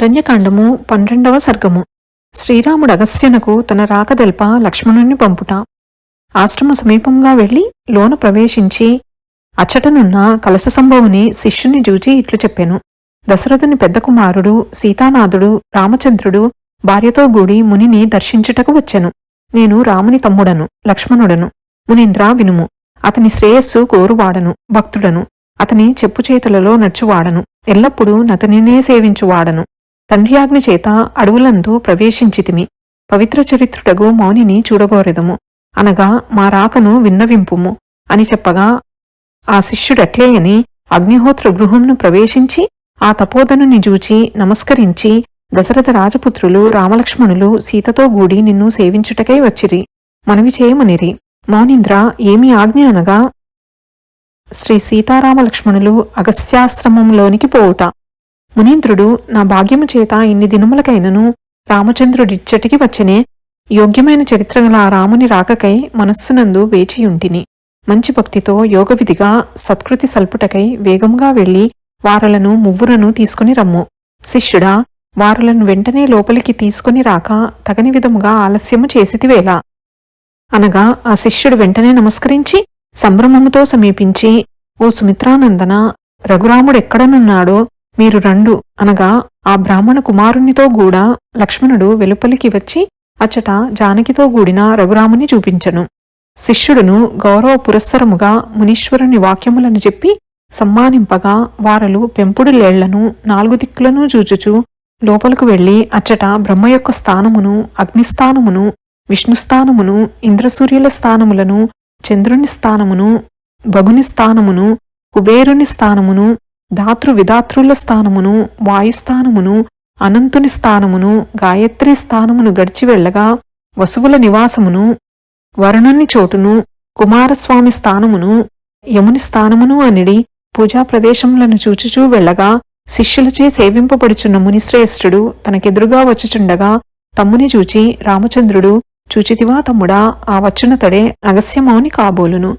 అరణ్యకాండము పన్నెండవ సర్గము. శ్రీరాముడు అగస్త్యనకు తన రాకదెల్ప లక్ష్మణుణ్ణి పంపుట. ఆశ్రమ సమీపంగా వెళ్ళి లోన ప్రవేశించి అచ్చటనున్న కలశ సంభవుని శిష్యుని జూచి ఇట్లు చెప్పాను. దశరథుని పెద్ద కుమారుడు సీతానాథుడు రామచంద్రుడు భార్యతో గూడి మునిని దర్శించుటకు వచ్చాను. నేను రాముని తమ్ముడను లక్ష్మణుడను. మునీంద్ర వినుము. అతని శ్రేయస్సు కోరువాడను భక్తుడను. అతని చెప్పు చేతులలో నడుచువాడను. ఎల్లప్పుడూ నతనినే సేవించువాడను. తండ్రియాజ్ఞ చేత అడవులందు ప్రవేశించితిమి. పవిత్ర చరిత్రుడగు మౌనిని చూడగోరెదము అనగా మా రాకను విన్నవింపుము. అని చెప్పగా ఆ శిష్యుడట్లేయని అగ్నిహోత్ర గృహంను ప్రవేశించి ఆ తపోధనుని జూచి నమస్కరించి దశరథ రాజపుత్రులు రామలక్ష్మణులు సీతతో గూడి నిన్ను సేవించుటకై వచ్చిరి. మనవి చేయమనిరి. మౌనింద్ర ఏమి ఆజ్ఞ అనగా శ్రీ సీతారామలక్ష్మణులు అగస్త్యాశ్రమంలోనికి పోవుట. మునీంద్రుడు నా భాగ్యము చేత ఇన్ని దినములకైనను రామచంద్రుడిచ్చటికి వచ్చనే యోగ్యమైన చరిత్ర గల ఆ రాముని రాకకై మనస్సునందు వేచియుంటిని. మంచి భక్తితో యోగవిధిగా సత్కృతి సల్పుటకై వేగంగా వెళ్ళి వారలను మువ్వురను తీసుకుని రమ్ము. శిష్యుడా వారలను వెంటనే లోపలికి తీసుకుని రాక తగని విధముగా ఆలస్యము చేసితివేలా అనగా ఆ శిష్యుడు వెంటనే నమస్కరించి సంభ్రమముతో సమీపించి ఓ సుమిత్రానందన రఘురాముడెక్కడనున్నాడో మీరు రండు అనగా ఆ బ్రాహ్మణ కుమారునితో గూడా లక్ష్మణుడు వెలుపలికి వచ్చి అచ్చట జానకితో గూడిన రఘురాముని చూపించను. శిష్యుడును గౌరవ పురస్సరముగా మునీశ్వరుని వాక్యములను చెప్పి సమ్మానింపగా వారలు పెంపుడు లేళ్ళను నాలుగు దిక్కులను చూచుచు లోపలకు వెళ్ళి అచ్చట బ్రహ్మ యొక్క స్థానమును అగ్నిస్థానమును విష్ణుస్థానమును ఇంద్రసూర్యుల స్థానములను చంద్రుని స్థానమును భగుని స్థానమును కుబేరుని స్థానమును ధాతృ విధాతృల స్థానమును వాయుస్థానమును అనంతుని స్థానమును గాయత్రి స్థానమును గడిచి వెళ్ళగా వసువుల నివాసమును వరుణుని చోటును కుమారస్వామి స్థానమును యముని స్థానమును అనిడి పూజా ప్రదేశములను చూచుచూ వెళ్ళగా శిష్యులచే సేవింపబడుచున్న మునిశ్రేష్ఠుడు తనకెదురుగా వచ్చుచుండగా తమ్ముని చూచి రామచంద్రుడు చూచితివా తమ్ముడా ఆ వచ్చునతడే అగస్యమౌని కాబోలును.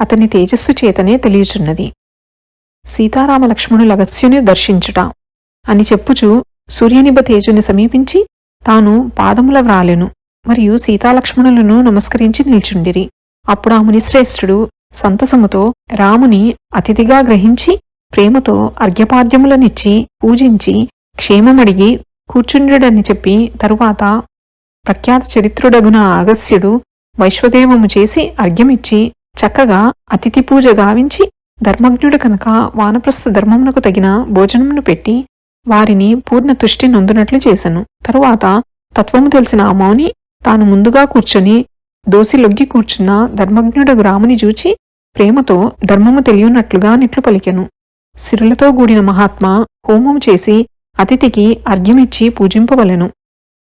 అతని తేజస్సు చేతనే తెలియచున్నది. సీతారామ లక్ష్మణుల అగస్యుని దర్శించుట. అని చెప్పుచు సూర్యనిభ తేజుని సమీపించి తాను పాదముల వ్రాలెను మరియు సీతాలక్ష్మణులను నమస్కరించి నిల్చుండిరి. అప్పుడు ఆ మునిశ్రేష్ఠుడు సంతసముతో రాముని అతిథిగా గ్రహించి ప్రేమతో అర్ఘ్యపాద్యములనిచ్చి పూజించి క్షేమమడిగి కూర్చుండుడని చెప్పి తరువాత ప్రఖ్యాత చరిత్రుడగున అగస్యుడు వైశ్వదేవము చేసి అర్ఘ్యమిచ్చి చక్కగా అతిథి పూజ గావించి ధర్మజ్ఞుడు కనుక వానప్రస్థ ధర్మమునకు తగిన భోజనమును పెట్టి వారిని పూర్ణ తుష్టి నొందునట్లు చేశాను తరువాత తత్వము తెలిసిన ఆ మౌని తాను ముందుగా కూర్చొని దోసి లొగ్గి కూర్చున్న ధర్మజ్ఞుడు రాముని చూచి ప్రేమతో ధర్మము తెలియనట్లుగా నిట్లు పలికెను. సిరులతో గూడిన మహాత్మ హోమం చేసి అతిథికి అర్ఘ్యమిచ్చి పూజింపవలెను.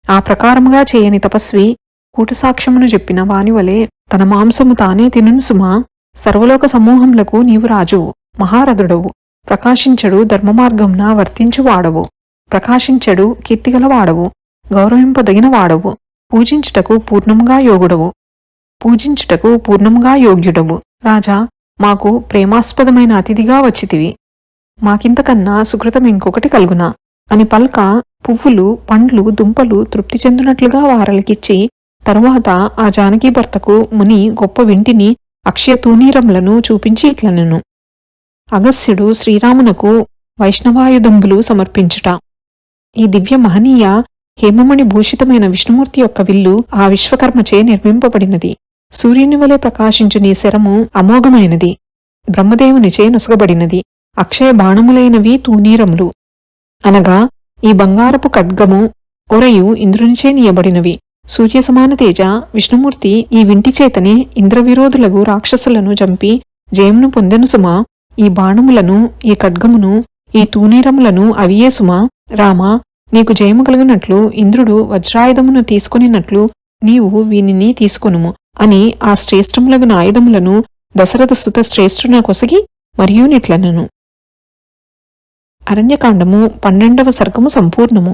ఆ ప్రకారముగా చేయని తపస్వి కూటసాక్ష్యమును చెప్పిన వానివలే తన మాంసము తానే తినును సుమా. సర్వలోక సమూహములకు నీవు రాజువు మహారథుడవు ప్రకాశించడు ధర్మమార్గంన వర్తించువాడవు. ప్రకాశించడు కీర్తిగలవాడవు గౌరవింపదగిన వాడవు పూజించుటకు పూర్ణముగా యోగుడవు. పూజించుటకు పూర్ణముగా యోగ్యుడవు. రాజా మాకు ప్రేమాస్పదమైన అతిథిగా వచ్చితివి. మాకింతకన్నా సుకృతం ఇంకొకటి కలుగునా. అని పల్క పువ్వులు పండ్లు దుంపలు తృప్తి చెందినట్లుగా వారలకిచ్చి తరువాత ఆ జానకీ భర్తకు ముని గొప్ప వింటిని అక్షయ తూనీరములను చూపించి ఇట్లనెను అగస్యుడు శ్రీరామునకు వైష్ణవాయుధంబులు సమర్పించుట. ఈ దివ్య మహనీయ హేమమణి భూషితమైన విష్ణుమూర్తి యొక్క విల్లు ఆ విశ్వకర్మచే నిర్మింపబడినది. సూర్యుని వలె ప్రకాశించు నీ శరము అమోఘమైనది. బ్రహ్మదేవునిచే నొసగబడినది. అక్షయ బాణములైనవి తూనీరములు. అనగా ఈ బంగారపు ఖడ్గము ఒరయు ఇంద్రునిచే నీయబడినవి. సూర్యసమాన తేజ విష్ణుమూర్తి ఈ వింటి చేతనే ఇంద్రవిరోధులకు రాక్షసులను చంపి జయమును పొందెను సుమా ఈ బాణములను ఈ ఖడ్గమును ఈ తూనీరములను అవియే సుమా రామ నీకు జయము కలిగినట్లు ఇంద్రుడు వజ్రాయుధమును తీసుకునినట్లు నీవు వీనిని తీసుకొనుము అని ఆ శ్రేష్టములగున ఆయుధములను దశరథ సుత శ్రేష్ఠున కొసగి మరియు నిట్లనను అరణ్యకాండము పన్నెండవ సర్గము సంపూర్ణము.